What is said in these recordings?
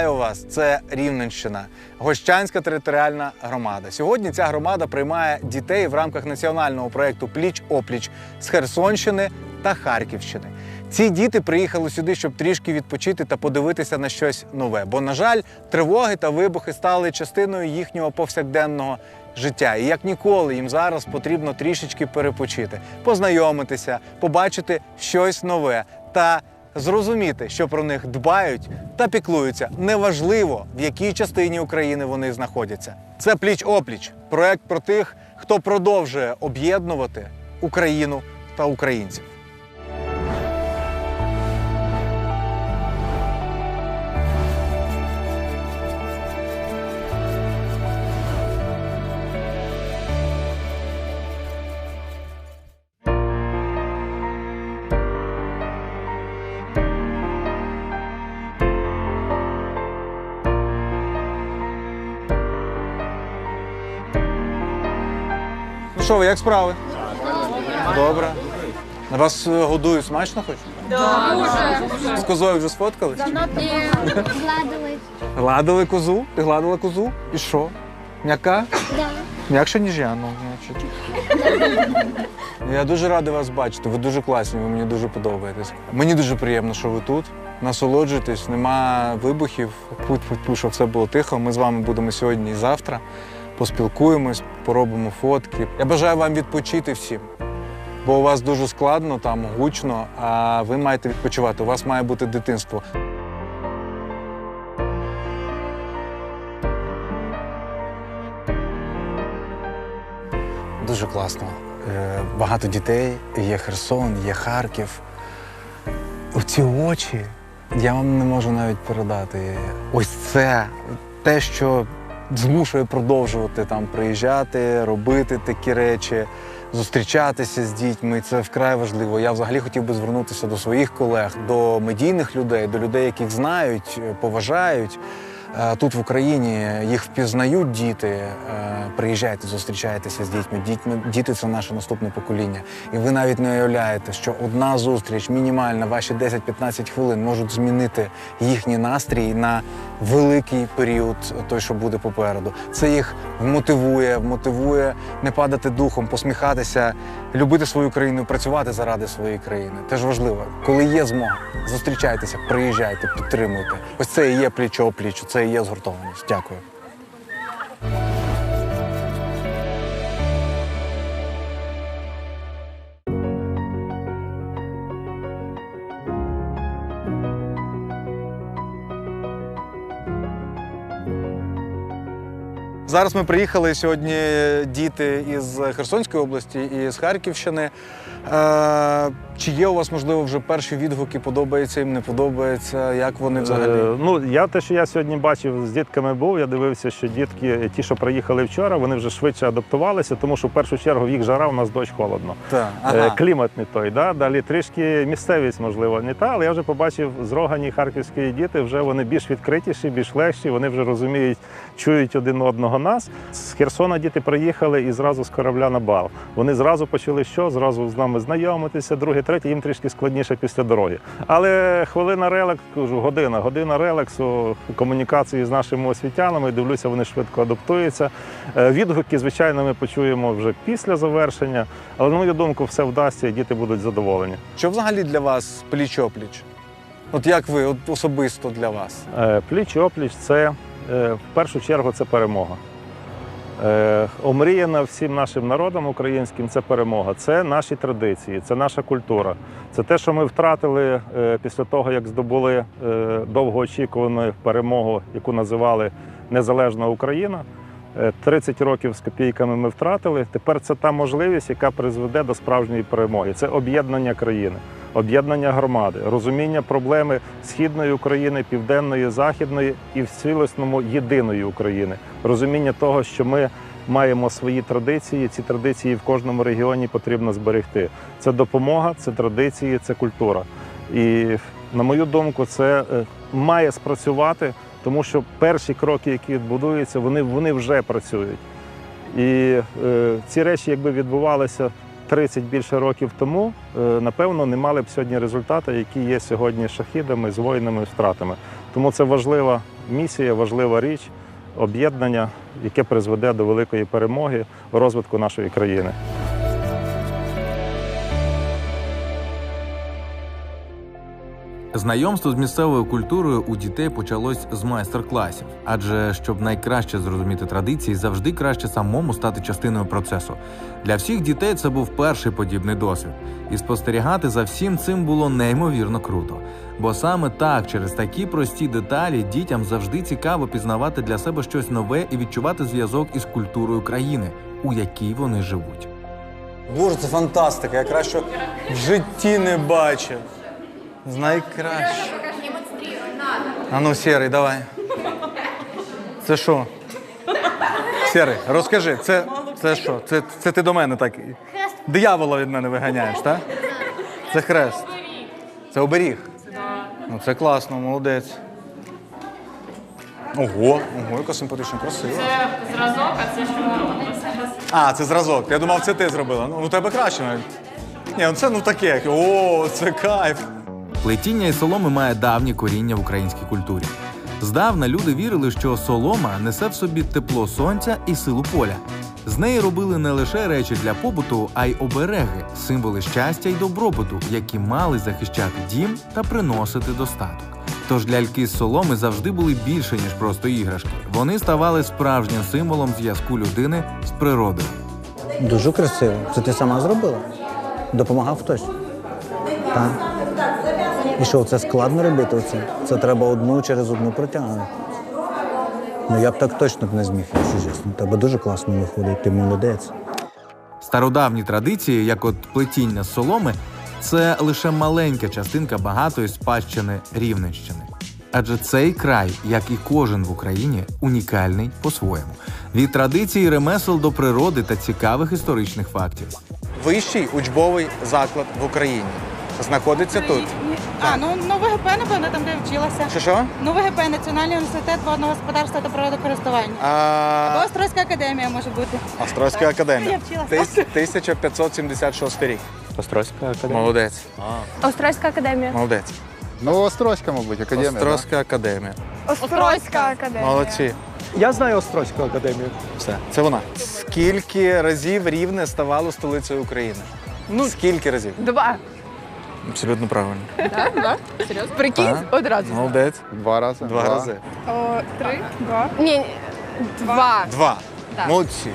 Вітаю вас! Це Рівненщина, Гощанська територіальна громада. Сьогодні ця громада приймає дітей в рамках національного проєкту Пліч опліч з Херсонщини та Харківщини. Ці діти приїхали сюди, щоб трішки відпочити та подивитися на щось нове. Бо, на жаль, тривоги та вибухи стали частиною їхнього повсякденного життя. І як ніколи їм зараз потрібно трішечки перепочити, познайомитися, побачити щось нове та зрозуміти, що про них дбають та піклуються. Неважливо, в якій частині України вони знаходяться. Це пліч опліч проект про тих, хто продовжує об'єднувати Україну та українців. Що ви, як справи? Добре. На вас е, годують смачно хоч? Дуже. З козою вже сфоткались? Гладили. Гладили козу? Ти гладила козу? І що? М'яка? Да. М'якше, ніж я, ну, значить. Я дуже радий вас бачити. Ви дуже класні, ви мені дуже подобаєтесь. Мені дуже приємно, що ви тут. Насолоджуйтесь, нема вибухів. Путь-путь-путь, щоб все було тихо. Ми з вами будемо сьогодні і завтра. Поспілкуємось, поробимо фотки. Я бажаю вам відпочити всім. Бо у вас дуже складно, там гучно, а ви маєте відпочивати. У вас має бути дитинство. Дуже класно. Е, Багато дітей, є Херсон, є Харків. Ці очі я вам не можу навіть передати. Ось це те, що змушує продовжувати там приїжджати, робити такі речі, зустрічатися з дітьми. Це вкрай важливо. Я взагалі хотів би звернутися до своїх колег, до медійних людей, до людей, яких знають, поважають. Е, Тут в Україні їх впізнають діти. Е, Приїжджайте, зустрічайтеся з дітьми. Дітьми діти це наше наступне покоління. І ви навіть не уявляєте, що одна зустріч, мінімальна, ваші 10-15 хвилин можуть змінити їхній настрій на великий період, той, що буде попереду. Це їх мотивує, мотивує не падати духом, посміхатися, любити свою країну, працювати заради своєї країни. Теж важливо, коли є змога, зустрічайтеся, приїжджайте, підтримуйте. Ось це і є пліч опліч, це і є згуртованість. Дякую. Зараз ми приїхали сьогодні діти із Херсонської області і з Харківщини. Е, чи є у вас, можливо, вже перші відгуки, подобається їм, не подобається? Як вони взагалі? Е, Ну, я те, що я сьогодні бачив, з дітками був, я дивився, що дітки, ті, що приїхали вчора, вони вже швидше адаптувалися, тому що в першу чергу в їх жара, у нас дощ холодно. Так, Е. Клімат не той, да? далі трішки місцевість, можливо, не та, але я вже побачив зрогані харківські діти, вже вони більш відкритіші, більш легші, вони вже розуміють, чують один одного нас. З Херсона діти приїхали і зразу з корабля на бал. Вони зразу почали що? Зразу з нами знайомитися, друге, третє, їм трішки складніше після дороги. Але хвилина релакс, кажу, година, година релаксу, комунікації з нашими освітянами. Дивлюся, вони швидко адаптуються. Е, Відгуки, звичайно, ми почуємо вже після завершення, але на мою думку, все вдасться і діти будуть задоволені. Що взагалі для вас пліч опліч? От як ви, от особисто для вас? Е, Пліч опліч це е, в першу чергу це перемога. Е, Омріяна всім нашим народам українським це перемога. Це наші традиції, це наша культура. Це те, що ми втратили е, після того, як здобули е, довгоочікувану перемогу, яку називали Незалежна Україна. Е, 30 років з копійками ми втратили. Тепер це та можливість, яка призведе до справжньої перемоги. Це об'єднання країни, об'єднання громади, розуміння проблеми східної України, південної, західної і в цілісному єдиної України. Розуміння того, що ми маємо свої традиції. Ці традиції в кожному регіоні потрібно зберегти. Це допомога, це традиції, це культура. І на мою думку, це е, має спрацювати, тому що перші кроки, які будуються, вони, вони вже працюють. І е, ці речі, якби відбувалися 30 більше років тому, е, напевно, не мали б сьогодні результати, які є сьогодні з шахідами, з воїнами, втратами. Тому це важлива місія, важлива річ, об'єднання, яке призведе до великої перемоги в розвитку нашої країни. Знайомство з місцевою культурою у дітей почалось з майстер-класів, адже щоб найкраще зрозуміти традиції, завжди краще самому стати частиною процесу. Для всіх дітей це був перший подібний досвід, і спостерігати за всім цим було неймовірно круто. Бо саме так, через такі прості деталі, дітям завжди цікаво пізнавати для себе щось нове і відчувати зв'язок із культурою країни, у якій вони живуть. Боже, це фантастика. Я краще в житті не бачив. З найкраще. А ну, Сірий, давай. Це що? Сірий, розкажи, це, це що? Це, це ти до мене так. Диявола від мене виганяєш, так? Це хрест. Це оберіг. Ну, це класно, молодець. Ого, ого, яка симпатична, красива. Це зразок, а це що. А, це зразок. Я думав, це ти зробила. Ну, у тебе краще навіть. Ні, ну це ну таке. О, це кайф. Плетіння із соломи має давні коріння в українській культурі. Здавна люди вірили, що солома несе в собі тепло сонця і силу поля. З неї робили не лише речі для побуту, а й обереги, символи щастя й добробуту, які мали захищати дім та приносити достаток. Тож ляльки з соломи завжди були більше ніж просто іграшки. Вони ставали справжнім символом зв'язку людини з природою. Дуже красиво. Це ти сама зробила? Допомагав хтось? Так. І що, це складно робити оце? Це треба одну через одну протягнути. Ну я б так точно б не зміг, якщо чесно. Тебе дуже класно виходить, ти молодець. Стародавні традиції, як от плетіння з соломи, це лише маленька частинка багатої спадщини Рівненщини. Адже цей край, як і кожен в Україні, унікальний по-своєму. Від традиції ремесел до природи та цікавих історичних фактів. Вищий учбовий заклад в Україні знаходиться тут. А, ну, ну ВГП, напевно, там, де вчилася. Що що? Ну, ВГП, Національний університет водного господарства та природокористування. Або А, Острозька академія може бути. Острозька академія. Я вчилася. Тис- 1576 рік. Острозька академія. Молодець. Острозька академія. Молодець. Ну, Острозька, мабуть, академія. Острозька академія. Острозька академія. Молодці. Я знаю Острозьку академію. Все, це вона. Скільки разів Рівне ставало столицею України? Ну, скільки разів? Два. Абсолютно правильно. Так, два? Серйозно? Прикинь, Так. одразу. Молодець. Два рази. Два рази. О, три, два. Ні, ні, два. Два. Так. Молодці.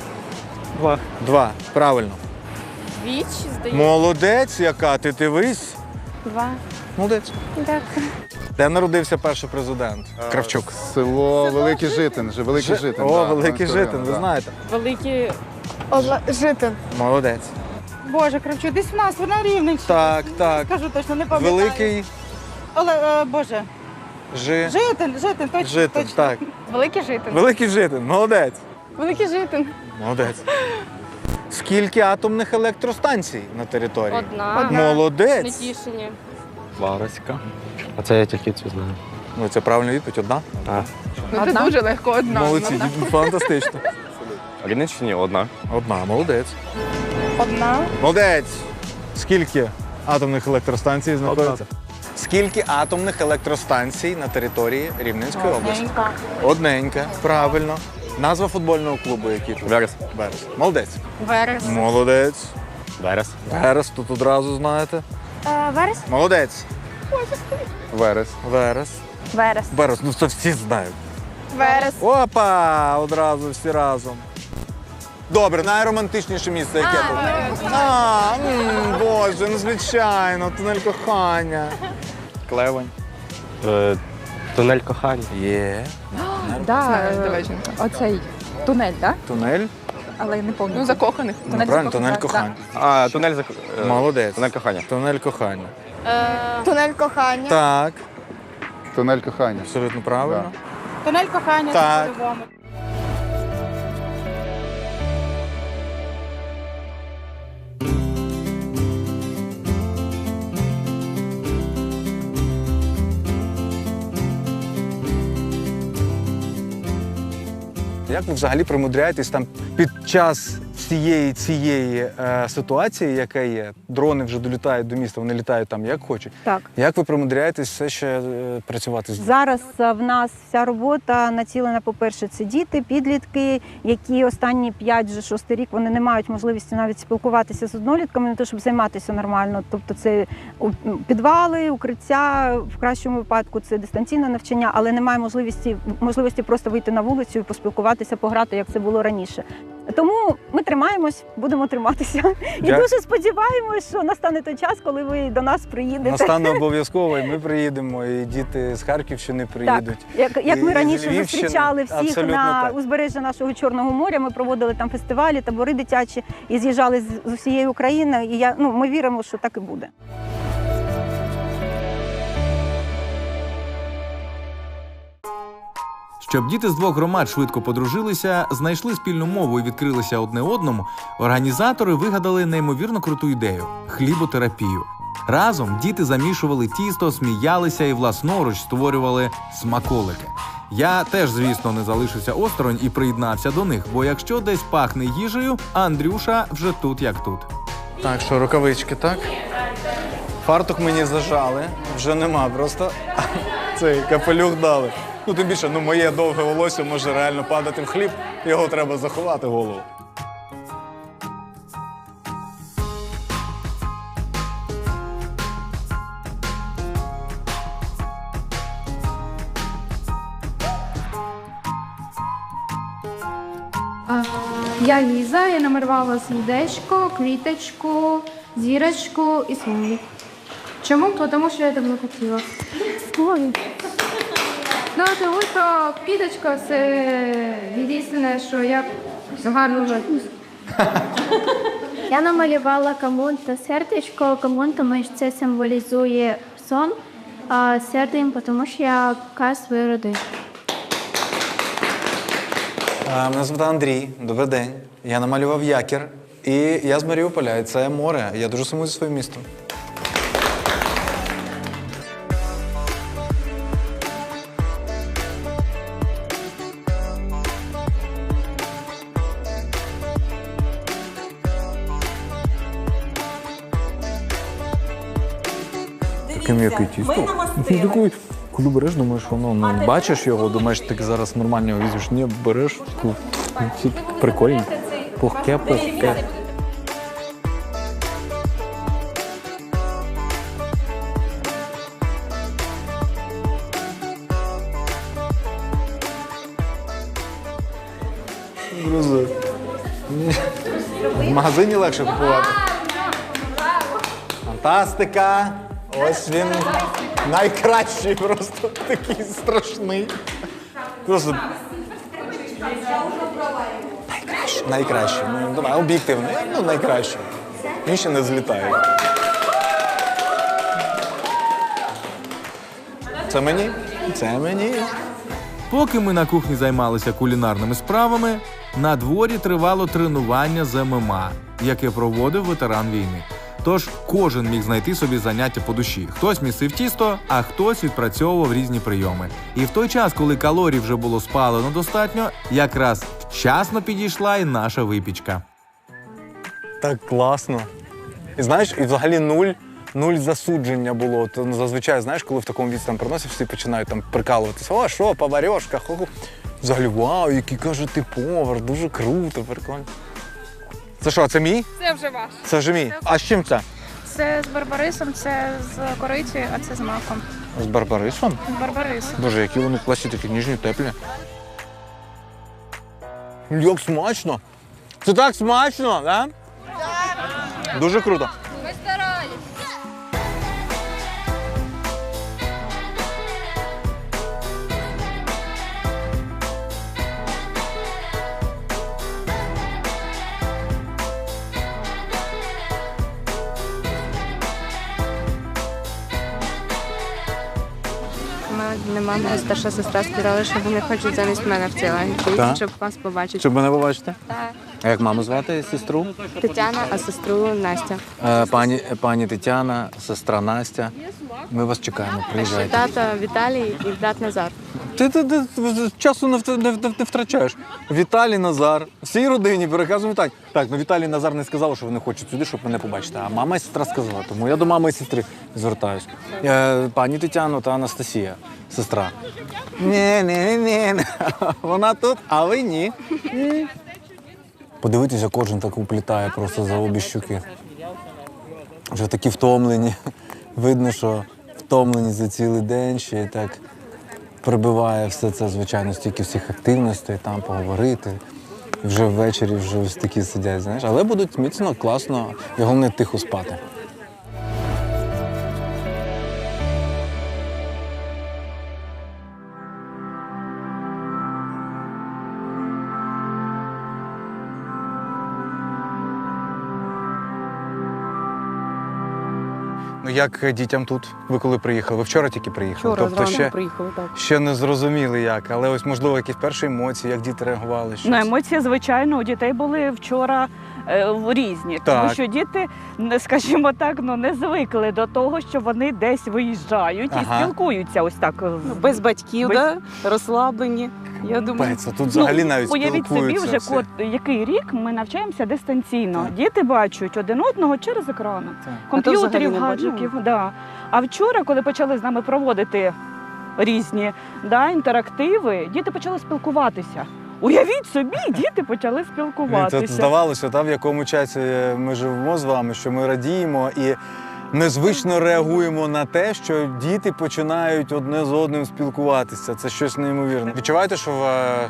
Два. Два. Правильно. Віч, здається. Молодець, яка ти дивись. Два. Молодець. Так. Де народився перший президент? Кравчук. Село Великий Житин. Же- Великий Житин. О, да, великий житин, ви да. знаєте. Великі. Житин. Молодець. Боже, Кравчук, десь в нас, вона рівненщина. Так, так. Скажу точно, не пам'ятаю. Великий Але, е, Боже, жи... житин, житин, точно, житин. точно. Так. Великий житин. Великий житин. Молодець. Великий житин. Молодець. Скільки атомних електростанцій на території? Одна. Молодець. Нетішині. Вараська. А це я тільки цю знаю. Ну, це правильна відповідь, одна. А. Ну, це дуже легко одна. Молодці, фантастично. В Рівненщині одна. Одна, молодець. Одна. Молодець. Скільки атомних електростанцій знаходиться? Скільки атомних електростанцій на території Рівненської області? Одненька, правильно. Назва футбольного клубу, який тут? Верес. Верес. Молодець. Верес. Молодець. Верес. Верес, тут одразу знаєте. Верес? Молодець. Верес. Верес. Верес. Верес, ну це всі знають. Верес. Опа! Одразу всі разом. Добре, найромантичніше місце, яке було. А, м, Боже, ну звичайно, тунель кохання. Клевень. Е, тунель кохання. Є. Да, е, оцей тунель, да? Тунель. але я не пам'ятаю. Ну, закоханих. Ну, правильно, тунель кохання. А, тунель зак... е, Молодець. Тунель кохання. Тунель кохання. Тунель кохання. Так, Тунель кохання. абсолютно правильно. Тунель кохання, Так. по-любому. Як ви взагалі примудряєтесь там під час всієї цієї е, ситуації, яка є, дрони вже долітають до міста, вони літають там як хочуть. Так. Як ви примудряєтесь все ще е, працювати з Зараз е, в нас вся робота націлена, по-перше, це діти, підлітки, які останні 5-6 рік вони не мають можливості навіть спілкуватися з однолітками, не то щоб займатися нормально. Тобто це у- м, підвали, укриття, в кращому випадку це дистанційне навчання, але немає можливості можливості просто вийти на вулицю і поспілкуватися, пограти, як це було раніше. Тому ми тримаємось, будемо триматися. І дуже сподіваємось, що настане той час, коли ви до нас приїдете. Настане обов'язково, і ми приїдемо, і діти з Харківщини приїдуть. Як, як І ми з раніше Львівщини. зустрічали всіх Абсолютно на так. узбережжі нашого Чорного моря, ми проводили там фестивалі, табори дитячі і з'їжджали з, з усієї України. І я ну ми віримо, що так і буде. Щоб діти з двох громад швидко подружилися, знайшли спільну мову і відкрилися одне одному, організатори вигадали неймовірно круту ідею хліботерапію. Разом діти замішували тісто, сміялися і власноруч створювали смаколики. Я теж, звісно, не залишився осторонь і приєднався до них, бо якщо десь пахне їжею, Андрюша вже тут як тут. Так, що рукавички, так? Фартух мені зажали, вже нема, просто цей капелюх дали. Ну, тим більше, ну моє довге волосся може реально падати в хліб, його треба заховати голову. Я Ліза, я намалювала сердечко, квіточку, зірочку і смайлик. Чому? Тому що я давно хотіла. Ой. Ну, тому що квіточка це єдине, що я гарно веду. Я намалювала комусь сердечко, кому тому що це символізує сон, а сердем, тому що я каз. А, Мене звати Андрій, добрий день. Я намалював якір. І я з Маріуполя, і це море. Я дуже сумую за своїм містом. Таке м'яке тісто. Ти такий, коли береш, думаєш, воно ну, бачиш його, думаєш, ти зараз нормально його візьмеш. Ні, береш таку ці- прикольно. Пухке, пухке. Друзі. В магазині легше купувати. Фантастика! Ось він найкращий, просто такий страшний. Просто. Найкращий. Найкращий. Ну, давай, об'єктивно. Ну, найкращий. Він ще не злітає. Це мені? Це мені. Поки ми на кухні займалися кулінарними справами, на дворі тривало тренування з ММА, яке проводив ветеран війни. Тож кожен міг знайти собі заняття по душі. Хтось місив тісто, а хтось відпрацьовував різні прийоми. І в той час, коли калорій вже було спалено достатньо, якраз вчасно підійшла і наша випічка. Так класно. І знаєш, і взагалі нуль, нуль засудження було. То, ну, зазвичай, знаєш, коли в такому віці там приносять, всі починають там прикалуватися. О, що, поварьошка, ху-ху. Взагалі, вау, який каже ти повар, дуже круто, прикольно. Це що, це мій? Це вже ваш. Це вже мій. А з чим це? Це з барбарисом, це з корицею, а це з маком. З барбарисом? З барбарисом. Боже, які вони класні, такі ніжні, теплі. Як смачно! Це так смачно, да? Дуже круто. Мене мама старша сестра сказали, що вони хочуть замість мене в цей лагерь Так. щоб вас побачити. Щоб мене побачити? Так. А як маму звати сестру? Тетяна, а сестру Настя. Е, Пані, пані Тетяна, сестра Настя. Ми вас чекаємо. Приїжджайте. Тато Віталій і брат Назар. Ти, ти, ти, ти часу не, не, не, не втрачаєш. Віталій Назар, всій родині переказуємо вітання. Так, ну Віталій Назар не сказав, що вони хочуть сюди, щоб мене побачити. А мама і сестра сказала. Тому я до мами і сестри звертаюсь. Е, пані Тетяно та Анастасія, сестра. Ні, ні, ні, ні. Вона тут, а ви ні. Подивитися, кожен так уплітає просто за обі щуки. Вже такі втомлені. Видно, що втомлені за цілий день, ще й так прибиває все це, звичайно, стільки всіх активностей, там поговорити. Вже ввечері вже ось такі сидять, знаєш. Але будуть міцно, класно, і головне тихо спати. Ну як дітям тут? Ви коли приїхали? Ви вчора тільки приїхали? Вчора тобто ще, приїхали, так. ще не зрозуміли як, але ось можливо якісь перші емоції, як діти реагували. Щось. Ну, емоції, звичайно, у дітей були вчора е, різні, тому що діти, не- скажімо так, ну не звикли до того, що вони десь виїжджають Ага. і спілкуються ось так. Ну, без батьків, Без- да? розслаблені. Я думаю, Пець, а тут взагалі ну, навіть уявіть собі, спілкуються вже всі. кот, який рік ми навчаємося дистанційно. Діти бачать один одного через екрани, А то взагалі комп'ютерів, не гаджетів. Да. А вчора, коли почали з нами проводити різні да, інтерактиви, діти почали спілкуватися. Уявіть собі, діти почали Мені спілкуватися. Здавалося, та, в якому часі ми живемо з вами, що ми радіємо і незвично реагуємо на те, що діти починають одне з одним спілкуватися. Це щось неймовірне. Відчуваєте, що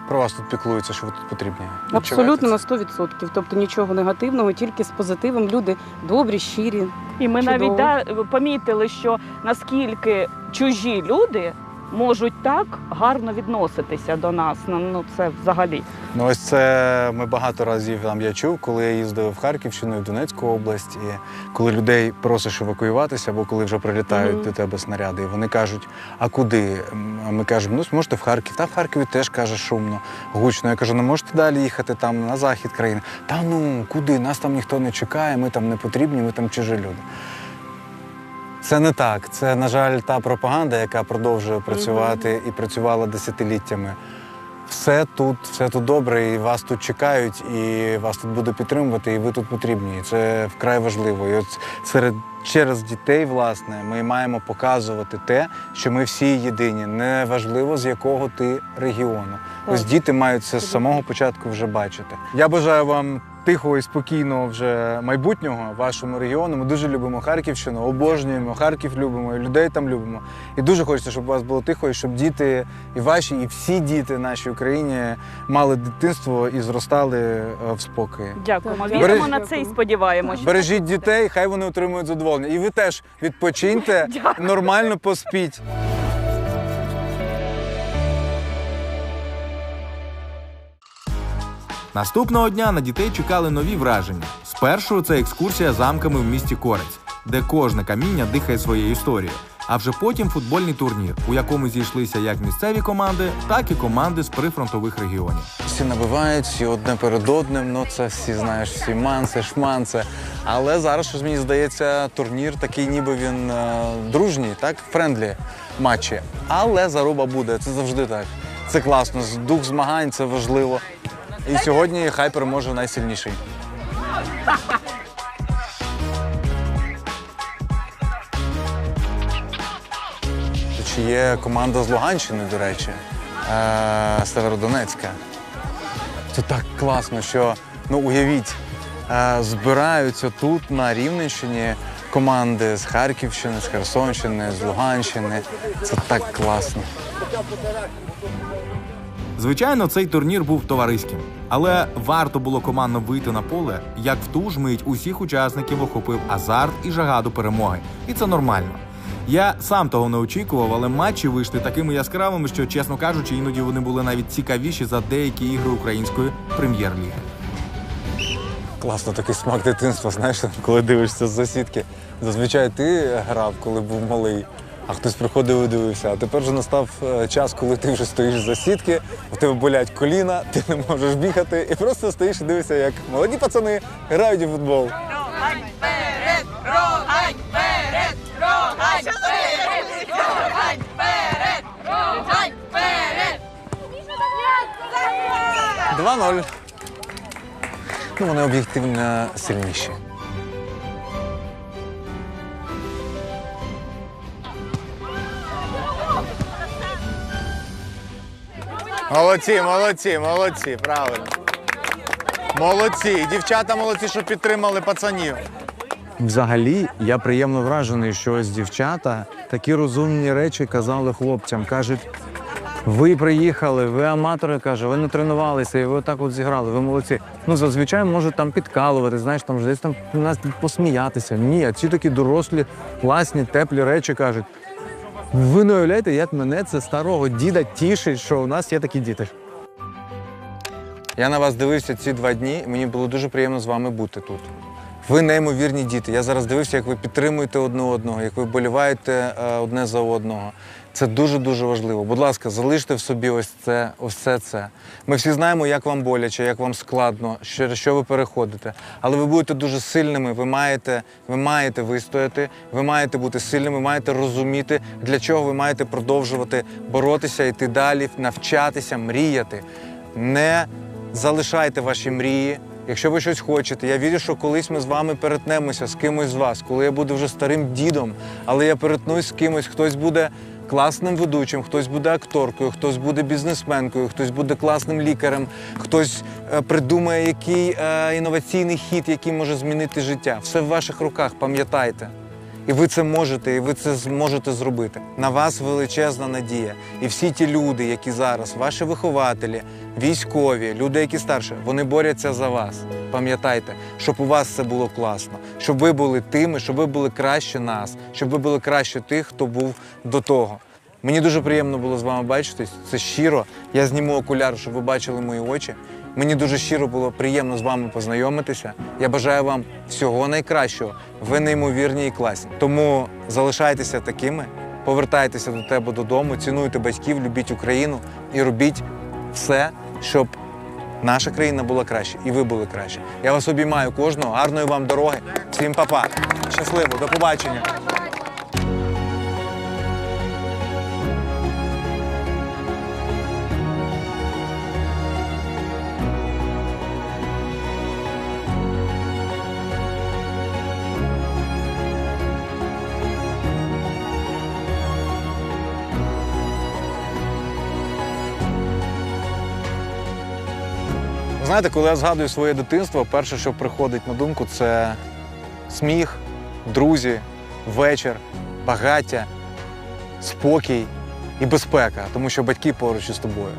про вас тут піклуються, що ви тут потрібні? абсолютно на 100%. Тобто нічого негативного, тільки з позитивом. Люди добрі, щирі. І ми Чудово. навіть да, помітили, що наскільки чужі люди можуть так гарно відноситися до нас. Ну, ну це взагалі. Ну ось це ми багато разів там я чув, коли я їздив в Харківщину і в Донецьку область, і коли людей просиш евакуюватися, або коли вже прилітають Мгм. до тебе снаряди, і вони кажуть, а куди? А ми кажемо, ну можете в Харків. Та в Харкові теж каже шумно, гучно. Я кажу, ну можете далі їхати там на захід країни. Та ну куди? Нас там ніхто не чекає, ми там не потрібні, ми там чужі люди. Це не так. Це, на жаль, та пропаганда, яка продовжує працювати і працювала десятиліттями. Все тут, все тут добре, і вас тут чекають, і вас тут буде підтримувати, і ви тут потрібні. І це вкрай важливо. І от серед через дітей, власне, ми маємо показувати те, що ми всі єдині, неважливо з якого ти регіону. Ось діти мають це з самого початку вже бачити. Я бажаю вам тихого і спокійного вже майбутнього вашому регіону. Ми дуже любимо Харківщину, обожнюємо Харків, любимо і людей там любимо. І дуже хочеться, щоб у вас було тихо, і щоб діти і ваші, і всі діти в нашій Україні мали дитинство і зростали е, в спокої. Дякуємо. Віримо Бережіть- на це і сподіваємося. Бережіть дітей, хай вони отримують задоволення. І ви теж відпочиньте, нормально поспіть. Наступного дня на дітей чекали нові враження. Спершу це екскурсія замками в місті Корець, де кожне каміння дихає своєю історією. А вже потім футбольний турнір, у якому зійшлися як місцеві команди, так і команди з прифронтових регіонів. Всі набивають, всі одне перед одним. Ну це всі знаєш, всі манце, шманце. Але зараз щось мені здається, турнір такий, ніби він е, дружній, так френдлі матчі. Але заруба буде. Це завжди так. Це класно. Дух змагань це важливо. І сьогодні хай переможе найсильніший. Чи є команда з Луганщини, до речі, е, Северодонецька. Це так класно, що ну уявіть, е, збираються тут на Рівненщині команди з Харківщини, з Херсонщини, з Луганщини. Це так класно. Звичайно, цей турнір був товариським, але варто було командно вийти на поле, як в ту ж мить усіх учасників охопив азарт і жага до перемоги. І це нормально. Я сам того не очікував, але матчі вийшли такими яскравими, що, чесно кажучи, іноді вони були навіть цікавіші за деякі ігри української прем'єр-ліги. Класно такий смак дитинства, знаєш, коли дивишся з засідки. Зазвичай ти грав, коли був малий, а хтось приходив і дивився. А тепер вже настав е, час, коли ти вже стоїш за сітки, у тебе болять коліна, ти не можеш бігати, і просто стоїш і дивишся, як молоді пацани грають у футбол. Рогань вперед! 2-0. Ну, вони об'єктивно сильніші. Молодці, молодці, молодці, правильно. Молодці. Дівчата молодці, що підтримали пацанів. Взагалі, я приємно вражений, що ось дівчата такі розумні речі казали хлопцям. Кажуть, ви приїхали, ви аматори, каже, ви не тренувалися, і ви отак от зіграли, ви молодці. Ну, зазвичай можуть там підкалувати, знаєш, там десь там нас посміятися. Ні, а ці такі дорослі, класні, теплі речі кажуть. Ви не уявляєте, як мене це старого діда тішить, що у нас є такі діти. Я на вас дивився ці два дні, і мені було дуже приємно з вами бути тут. Ви неймовірні діти. Я зараз дивився, як ви підтримуєте одне одного, як ви вболіваєте е, одне за одного. Це дуже-дуже важливо. Будь ласка, залиште в собі ось це, ось це. Ми всі знаємо, як вам боляче, як вам складно, через що ви переходите. Але ви будете дуже сильними. Ви маєте, ви маєте вистояти, ви маєте бути сильними, маєте розуміти, для чого ви маєте продовжувати боротися, йти далі, навчатися, мріяти. Не залишайте ваші мрії. Якщо ви щось хочете, я вірю, що колись ми з вами перетнемося з кимось з вас, коли я буду вже старим дідом, але я перетнусь з кимось, хтось буде класним ведучим, хтось буде акторкою, хтось буде бізнесменкою, хтось буде класним лікарем, хтось е, придумає який е, інноваційний хід, який може змінити життя. Все в ваших руках, пам'ятайте. І ви це можете, і ви це зможете зробити. На вас величезна надія. І всі ті люди, які зараз, ваші вихователі, військові, люди, які старші, вони борються за вас. Пам'ятайте, щоб у вас все було класно, щоб ви були тими, щоб ви були краще нас, щоб ви були краще тих, хто був до того. Мені дуже приємно було з вами бачитись. Це щиро. Я зніму окуляр, щоб ви бачили мої очі. Мені дуже щиро було приємно з вами познайомитися. Я бажаю вам всього найкращого. Ви неймовірні і класні. Тому залишайтеся такими, повертайтеся до тебе додому, цінуйте батьків, любіть Україну і робіть все, щоб наша країна була краще і ви були краще. Я вас обіймаю кожного. Гарної вам дороги. Всім па-па. Щасливо, до побачення. Знаєте, коли я згадую своє дитинство, перше, що приходить на думку, це сміх, друзі, вечір, багаття, спокій і безпека, тому що батьки поруч із тобою.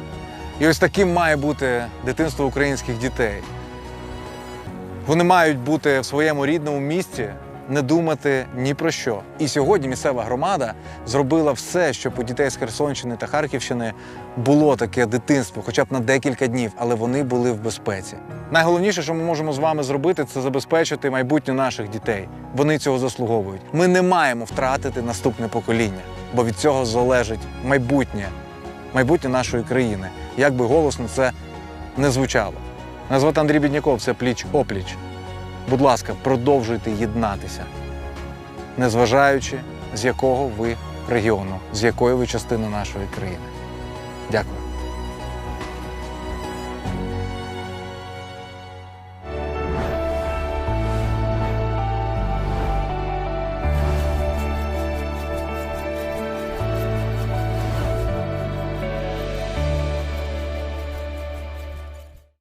І ось таким має бути дитинство українських дітей. Вони мають бути в своєму рідному місті, не думати ні про що. І сьогодні місцева громада зробила все, щоб у дітей з Херсонщини та Харківщини було таке дитинство, хоча б на декілька днів, але вони були в безпеці. Найголовніше, що ми можемо з вами зробити, це забезпечити майбутнє наших дітей. Вони цього заслуговують. Ми не маємо втратити наступне покоління, бо від цього залежить майбутнє, майбутнє нашої країни. Як би голосно це не звучало. Мене звати Андрій Бідняков, це пліч опліч. Будь ласка, продовжуйте єднатися, незважаючи з якого ви регіону, з якої ви частини нашої країни. Дякую.